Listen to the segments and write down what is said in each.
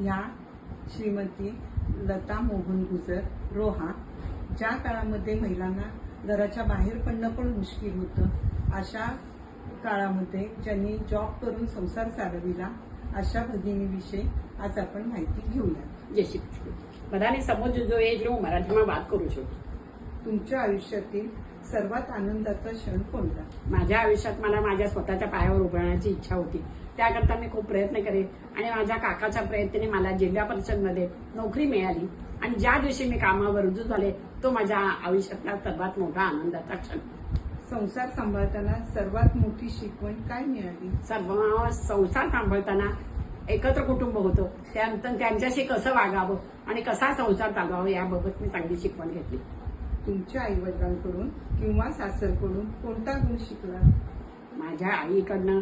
ह्या श्रीमती लता मोहन गुजर रोहा ज्या काळामध्ये महिलांना घराच्या बाहेर पडणं पण मुश्किल होतं अशा काळामध्ये ज्यांनी जॉब करून संसार चालविला अशा भगिनीविषयी आज आपण माहिती घेऊया જય શ્રી કૃષ્ણ બધાને સમજવું જોઈએ એટલે હું મરાઠીમાં વાત કરું છું तुमच्या आयुष्यातील सर्वात आनंदाचा क्षण कोणता? माझ्या आयुष्यात मला माझ्या स्वतःच्या पायावर उभं राहण्याची इच्छा होती. त्याकरता मी खूप प्रयत्न करे आणि माझ्या काकाच्या प्रयत्नाने मला जिल्हा परिषदमध्ये नोकरी मिळाली आणि ज्या दिवशी मी कामावर रुजू झाले तो माझ्या आयुष्यातला सर्वात मोठा आनंदाचा क्षण. संसार सांभाळताना सर्वात मोठी शिकवण काय मिळाली? सर्व संसार सांभाळताना एकत्र कुटुंब होतं. त्यानंतर त्यांच्याशी कसं वागावं आणि कसा संसार चालवावा याबाबत मी चांगली शिकवण घेतली. तुमच्या आई वडिलांकडून किंवा सासरकडून कोणता गुण शिकला? माझ्या आईकडनं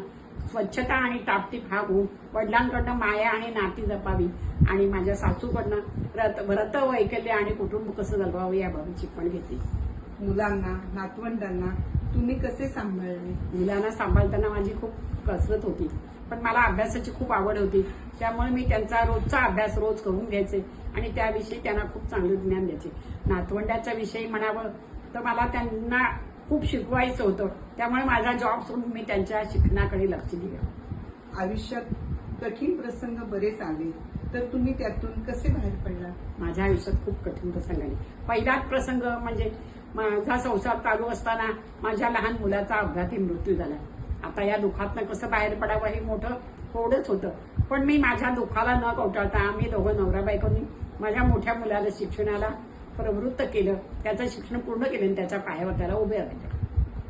स्वच्छता आणि टापटीप हा गुण वडिलांकडनं माया आणि नाती जपावी आणि माझ्या सासूकडनं व्रत व्रत वैकल्य आणि कुटुंब कसं जगवावं याबाबत शिकवण घेतली मुलांना नातवंडांना तुम्ही कसे सांभाळले? मुलांना सांभाळताना माझी खूप कसरत होती. पण मला अभ्यासाची खूप आवड होती. त्यामुळे मी त्यांचा रोजचा अभ्यास रोज करून घ्यायचे आणि त्याविषयी त्यांना खूप चांगलं ज्ञान द्यायचे. नातवंड्याच्या विषयी म्हणावं तर मला त्यांना खूप शिकवायचं होतं. त्यामुळे माझा जॉब सोडून मी त्यांच्या शिक्षणाकडे लक्ष दिलं. आयुष्यात कठीण प्रसंग बरेच आले. तर तुम्ही त्यातून कसे बाहेर पडला माझ्या आयुष्यात खूप कठीण प्रसंग आले. पहिलाच प्रसंग म्हणजे माझा संसार चालू असताना माझ्या लहान मुलाचा अपघाती मृत्यू झाला. आता या दुःखातनं कसं बाहेर पडावं हे मोठं थोडंच होतं. पण मी माझ्या दुःखाला न कवटाळता आम्ही दोघं नवरा बायकोनी माझ्या मोठ्या मुलाला शिक्षणाला प्रवृत्त केलं. त्याचं शिक्षण पूर्ण केलं आणि त्याच्या पायावर त्याला उभे राहिले.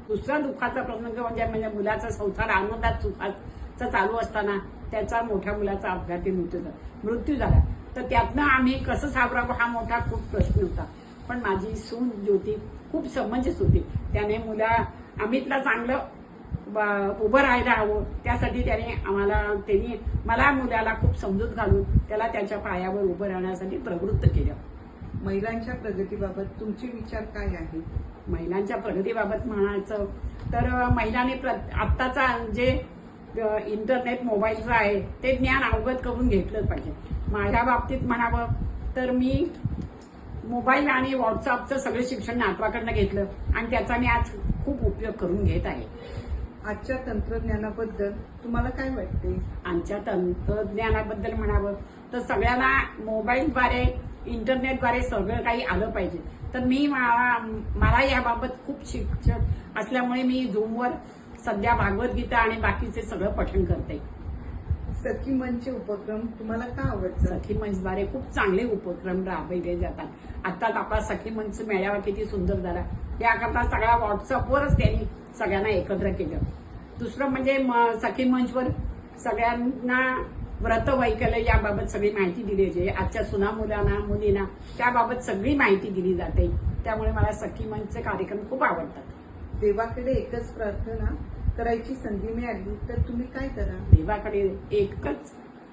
दुसरा दुःखाचा प्रसंग म्हणजे म्हणजे मुलाचा संसार आनंदात सुखाचा चालू असताना त्याचा मोठ्या मुलाचा अपघाती मृत्यू झाला. मृत्यू झाला. तर त्यातनं आम्ही कसं सावरावं हा मोठा खूप प्रश्न होता. पण माझी सून ज्योती खूप समंजस होती. त्याने मुला अमितला चांगलं उभं राहायला हवं त्यासाठी त्याने आम्हाला त्यांनी मला मुलाला खूप समजूत घालून त्याला त्याच्या पायावर उभं राहण्यासाठी प्रवृत्त केलं. महिलांच्या प्रगतीबाबत तुमचे विचार काय आहेत? महिलांच्या प्रगतीबाबत म्हणायचं तर महिलांनी प्र आत्ताचा जे इंटरनेट मोबाईलचं आहे ते ज्ञान अवगत करून घेतलंच पाहिजे. माझ्या बाबतीत म्हणावं तर मी मोबाईल आणि व्हॉट्सअपचं सगळं शिक्षण नातवाकडनं घेतलं आणि त्याचा मी आज खूप उपयोग करून घेत आहे. आजच्या तंत्रज्ञानाबद्दल तुम्हाला काय वाटते? आमच्या तंत्रज्ञानाबद्दल म्हणावं तर सगळ्यांना मोबाईलद्वारे इंटरनेटद्वारे सगळं काही आलं पाहिजे. तर मी मला याबाबत खूप शिक्षण असल्यामुळे मी झूमवर सध्या भागवत गीता आणि बाकीचे सगळं पठण करते. सखी मनचे उपक्रम तुम्हाला का आवडतात? सखी मंचद्वारे खूप चांगले उपक्रम राबविले जातात. आत्ताच आपला सखी मंच मेळावा किती सुंदर झाला. त्याकरता सगळ्या व्हॉट्सअपवरच त्यांनी सगळ्यांना एकत्र केलं. दुसरं म्हणजे म- सखी मंचवर सगळ्यांना व्रत वैकल्य याबाबत सगळी माहिती दिली जाते. आजच्या सुना मुलांना मुलींना त्याबाबत सगळी माहिती दिली जाते. त्यामुळे मला सखी मंचचे कार्यक्रम खूप आवडतात. देवाकडे एकच प्रार्थना करायची संधी मिळाली तर तुम्ही काय करा? देवाकडे एकच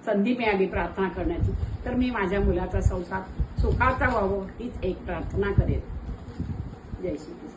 संधी मिळाली प्रार्थना करण्याची. तर मी माझ्या मुलाचा संसार सुखाचा व्हावं हीच एक प्रार्थना करेन. जय श्री कृष्ण.